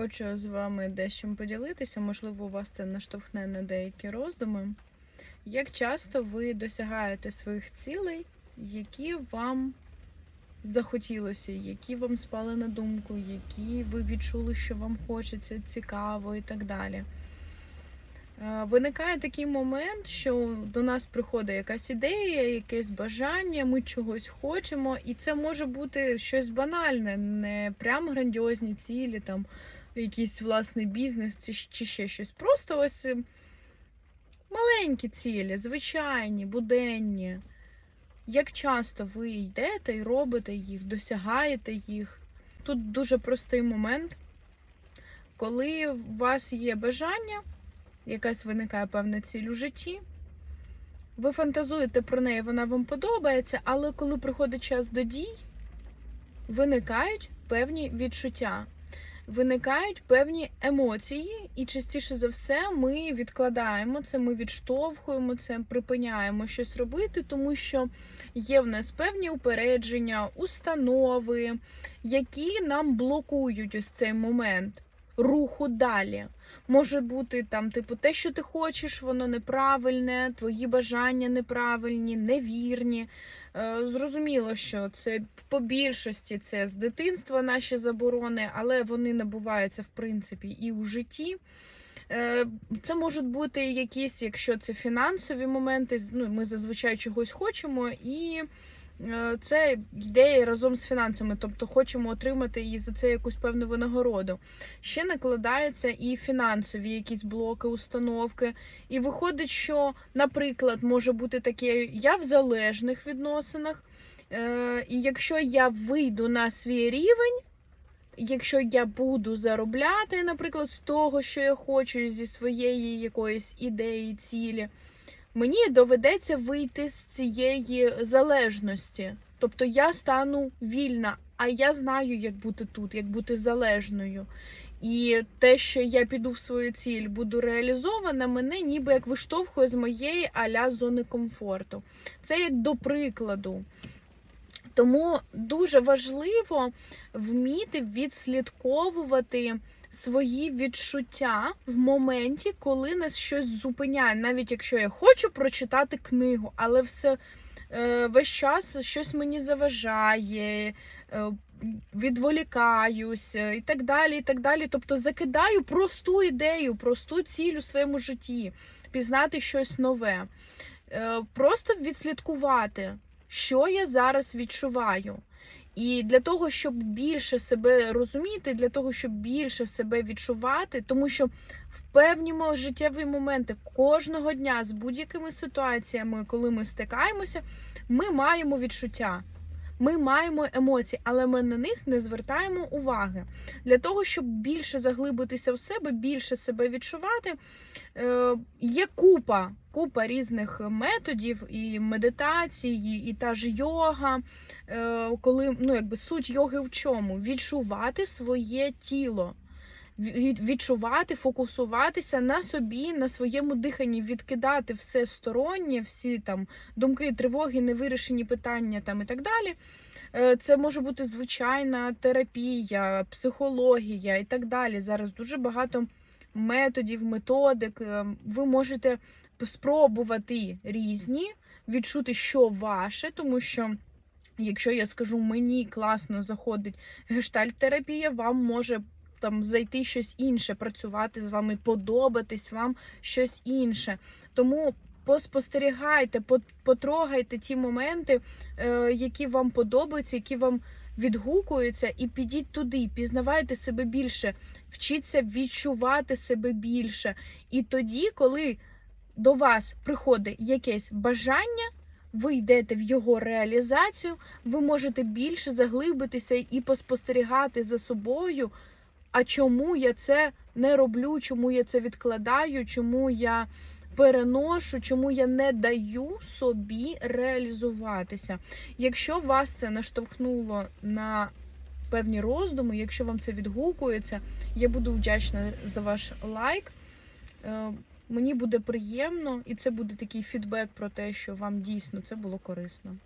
Хочу з вами дещо поділитися, можливо, у вас це наштовхне на деякі роздуми. Як часто ви досягаєте своїх цілей, які вам захотілося, які вам спали на думку, які ви відчули, що вам хочеться цікаво і так далі. Е, Виникає такий момент, що до нас приходить якась ідея, якесь бажання, ми чогось хочемо, і це може бути щось банальне, не прям грандіозні цілі, там якийсь власний бізнес чи, ще щось. Просто ось е, маленькі цілі, звичайні, буденні. Як часто ви йдете і робите їх, досягаєте їх? Тут дуже простий момент, коли у вас є бажання, якась виникає певна ціль у житті. Ви фантазуєте про неї, вона вам подобається, але коли приходить час до дій, виникають певні відчуття, виникають певні емоції, і частіше за все ми відкладаємо це, ми відштовхуємо це, припиняємо щось робити, тому що є в нас певні упередження, установи, які нам блокують ось цей момент руху далі. Може бути там, типу, те, що ти хочеш, воно неправильне, твої бажання неправильні, невірні. Е, Зрозуміло, що це по більшості це з дитинства наші заборони, але вони набуваються в принципі і у житті. Е, Це можуть бути якісь, якщо це фінансові моменти, ну, ми зазвичай чогось хочемо, і це йде разом з фінансами, тобто хочемо отримати і за це якусь певну винагороду. Ще накладаються і фінансові якісь блоки, установки. І виходить, що, наприклад, може бути таке, я в залежних відносинах, е, і якщо я вийду на свій рівень. Якщо я буду заробляти, наприклад, з того, що я хочу, зі своєї якоїсь ідеї, цілі, мені доведеться вийти з цієї залежності. Тобто я стану вільна, а я знаю, як бути тут, як бути залежною. І те, що я піду в свою ціль, буду реалізована, мене ніби як виштовхує з моєї аля зони комфорту. Це як до прикладу. Тому дуже важливо вміти відслідковувати свої відчуття в моменті, коли нас щось зупиняє. Навіть якщо я хочу прочитати книгу, але все е, весь час щось мені заважає, е, відволікаюсь е, і так далі. і так далі. Тобто закидаю просту ідею, просту ціль у своєму житті, пізнати щось нове. Просто відслідкувати що я зараз відчуваю. І для того, щоб більше себе розуміти, для того, щоб більше себе відчувати, тому що в певні життєві моменти кожного дня з будь-якими ситуаціями, коли ми стикаємося, ми маємо відчуття. Ми маємо емоції, але ми на них не звертаємо уваги. Для того, щоб більше заглибитися в себе, більше себе відчувати, е, є купа, купа різних методів і медитації, і та ж йога. Е, коли ну, якби суть йоги в чому? Відчувати своє тіло. Від- Відчувати, фокусуватися на собі, на своєму диханні, відкидати все стороннє, всі там думки, тривоги, невирішені питання там і так далі. Е, Це може бути звичайна терапія, психологія і так далі. Зараз дуже багато методів, методик. Е, Ви можете спробувати різні, відчути, що ваше, тому що. Якщо я скажу, мені класно заходить гештальт-терапія, вам може там зайти щось інше, працювати з вами, подобатись вам щось інше. Тому поспостерігайте, потрогайте ті моменти, е, які вам подобаються, які вам відгукуються, і підіть туди, пізнавайте себе більше, вчіться відчувати себе більше. І тоді, коли до вас приходить якесь бажання, ви йдете в його реалізацію, ви можете більше заглибитися і поспостерігати за собою. А чому я це не роблю? Чому я це відкладаю? Чому я переношу? Чому я не даю собі реалізуватися? Якщо вас це наштовхнуло на певні роздуми, якщо вам це відгукується, я буду вдячна за ваш лайк. Е, Мені буде приємно, і це буде такий фідбек про те, що вам дійсно це було корисно.